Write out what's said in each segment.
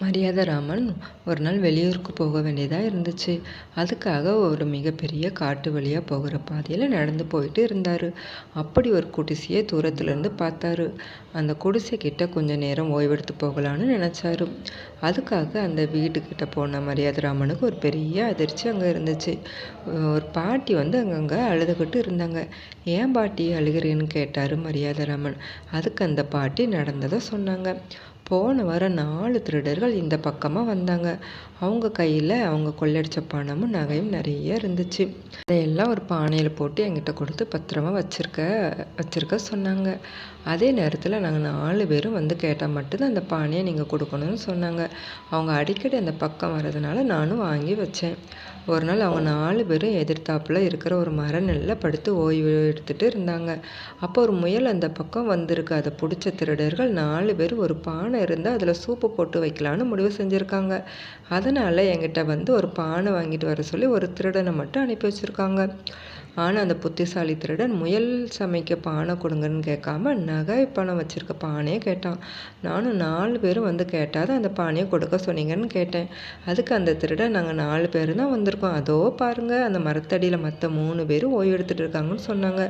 மரியாதராமன் ஒரு நாள் வெளியூருக்கு போக வேண்டியதாக இருந்துச்சு. அதுக்காக ஒரு மிகப்பெரிய காட்டு வழியாக போகிற பாதையில் நடந்து போயிட்டு இருந்தார். அப்படி ஒரு குடிசையை தூரத்துலேருந்து பார்த்தாரு. அந்த குடிசைக்கிட்ட கொஞ்சம் நேரம் ஓய்வெடுத்து போகலான்னு நினச்சாரு. அதுக்காக அந்த வீட்டுக்கிட்ட போன மரியாதராமனுக்கு ஒரு பெரிய அதிர்ச்சி அங்கே இருந்துச்சு. ஒரு பாட்டி வந்து அங்கங்கே அழுதுகிட்டு இருந்தாங்க. ஏன் பாட்டி அழுகிறேன்னு? கேட்டார் மரியாதராமன் அதுக்கு அந்த பாட்டி நடந்ததை சொன்னாங்க. போன வாரம் நாலு திருடர்கள் இந்த பக்கமாக வந்தாங்க. அவங்க கையில் அவங்க கொள்ளடிச்ச பணமும் நகையும் நிறைய இருந்துச்சு. அதையெல்லாம் ஒரு பானையில் போட்டு என்கிட்ட கொடுத்து பத்திரமா வச்சுருக்க வச்சுருக்க சொன்னாங்க. அதே நேரத்தில் நாங்கள் நாலு பேரும் வந்து கேட்டால் மட்டும்தான் அந்த பானையை நீங்கள் கொடுக்கணும்னு சொன்னாங்க. அவங்க அடிக்கடி அந்த பக்கம் வர்றதுனால நானும் வாங்கி வச்சேன். ஒரு நாள் அவங்க நாலு பேரும் எதிர்த்தாப்பில் இருக்கிற ஒரு மர படுத்து ஓய்வு எடுத்துகிட்டு இருந்தாங்க. அப்போ ஒரு முயல் அந்த பக்கம் வந்திருக்கு. அதை பிடிச்ச திருடர்கள் நாலு பேர் ஒரு பானை இருந்தால் அதில் சூப்பு போட்டு வைக்கலான்னு முடிவு செஞ்சுருக்காங்க. அதனால் என்கிட்ட வந்து ஒரு பானை வாங்கிட்டு வர சொல்லி ஒரு திருடனை மட்டும் அனுப்பி வச்சுருக்காங்க. ஆனால் அந்த புத்திசாலி திருடன் முயல் சமைக்க பானை கொடுங்கன்னு கேட்காம நகை பணம் வச்சுருக்க பானையை கேட்டான். நானும் நாலு பேரும் வந்து கேட்டால் தான் அந்த பானையை கொடுக்க சொன்னீங்கன்னு கேட்டேன். அதுக்கு அந்த திருடன் நாங்கள் நாலு பேர் தான் வந்திருக்கோம். அதோ பாருங்கள் அந்த மரத்தடியில் மற்ற மூணு பேரும் ஓய்வு எடுத்துகிட்டு இருக்காங்கன்னு சொன்னாங்க.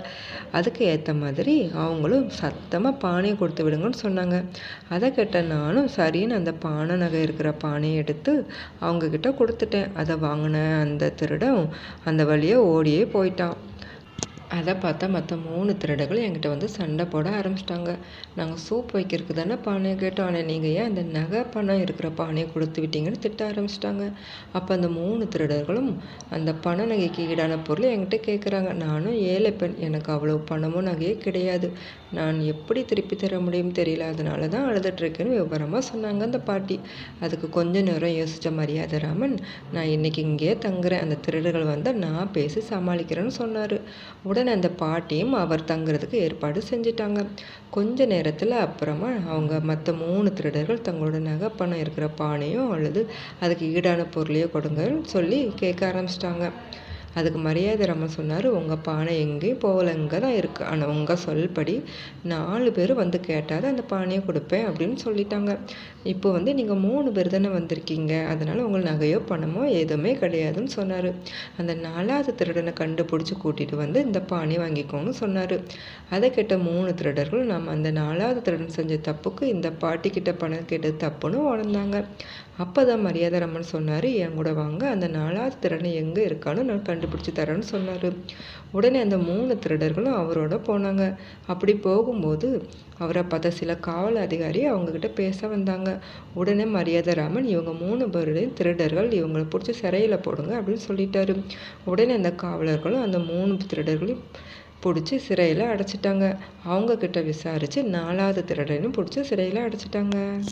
அதுக்கு ஏற்ற மாதிரி அவங்களும் சத்தமாக பானையை கொடுத்து விடுங்கன்னு சொன்னாங்க. அதை கேட்ட நானும் சரின்னு அந்த பானை நகை இருக்கிற பானையை எடுத்து அவங்கக்கிட்ட கொடுத்துட்டேன். அதை வாங்கின அந்த திருடன் அந்த வழியை ஓடியே போயிட்டான். அதை பார்த்தா மற்ற மூணு திருடர்கள் என்கிட்ட வந்து சண்டை போட ஆரம்பிச்சிட்டாங்க. நாங்கள் சூப் வைக்கிறதுக்கு தானே பானையை கேட்டோம். ஆனால் நீங்கள் ஏன் அந்த நகை பணம் இருக்கிற பானையை கொடுத்து விட்டீங்கன்னு திட்ட ஆரம்பிச்சிட்டாங்க. அப்போ அந்த மூணு திருடர்களும் அந்த பண நகைக்கு ஈடான பொருளை என்கிட்ட கேட்குறாங்க நானும் ஏழை பெண். எனக்கு அவ்வளோ பணமும் நகையே கிடையாது. நான் எப்படி திருப்பி தர முடியும் தெரியல. அதனால தான் அழுதுட்ருக்கேன்னு விவரமாக சொன்னாங்க அந்த பாட்டி. அதுக்கு கொஞ்ச நேரம் யோசித்த மரியாதை ராமன் நான் இன்னைக்கு இங்கேயே தங்குறேன். அந்த திருடர்கள் வந்தால் நான் பேசி சமாளிக்கிறேன்னு சொன்னார். உடனே அந்த பாட்டியும் அவர் தங்குறதுக்கு ஏற்பாடு செஞ்சிட்டாங்க. கொஞ்ச நேரத்தில் அப்புறமா அவங்க மற்ற மூணு திருடர்கள் தங்களோட நகை பணம் இருக்கிற பானையும் அல்லது அதுக்கு ஈடான பொருளையோ கொடுங்கன்னு சொல்லி கேட்க ஆரம்பிச்சிட்டாங்க. அதுக்கு மரியாதை ரம்மன் சொன்னார் உங்கள் பானை எங்கேயும் போகல இங்கே தான் இருக்குது ஆனால் உங்கள் சொல்படி நாலு பேர் வந்து கேட்டால் அந்த பானையை கொடுப்பேன் அப்படின்னு சொல்லிட்டாங்க. இப்போ வந்து நீங்கள் மூணு பேர் தானே வந்திருக்கீங்க. அதனால் உங்கள் நகையோ பணமோ எதுவுமே கிடையாதுன்னு சொன்னார். அந்த நாலாவது திருடனை கண்டுபிடிச்சி கூட்டிகிட்டு வந்து இந்த பானை வாங்கிக்கோன்னு சொன்னார். அதை கேட்ட மூணு திருடர்கள் நம்ம அந்த நாலாவது திருடன் செஞ்ச தப்புக்கு இந்த பாட்டிக்கிட்ட பணம் கேட்டது தப்புன்னு உணர்ந்தாங்க. அப்போ தான் மரியாதை ரம்மன் சொன்னார் என் கூட வாங்க. அந்த நாலாவது திருடன் எங்கே இருக்கான்னு நான் கண்டு கண்டுபிடிச்சி தரேன்னு சொன்னார். உடனே அந்த மூணு திருடர்களும் அவரோட போனாங்க. அப்படி போகும்போது அவரை பார்த்த சில காவல் அதிகாரி அவங்கக்கிட்ட பேச வந்தாங்க. உடனே மரியாதை ராமன் இவங்க மூணு பேருடையும் திருடர்கள் இவங்களை பிடிச்சி சிறையில் போடுங்க அப்படின்னு சொல்லிட்டாரு. உடனே அந்த காவலர்களும் அந்த மூணு திருடர்களையும் பிடிச்சி சிறையில் அடைச்சிட்டாங்க. அவங்கக்கிட்ட விசாரித்து நாலாவது திருடனையும் பிடிச்சி சிறையில் அடைச்சிட்டாங்க.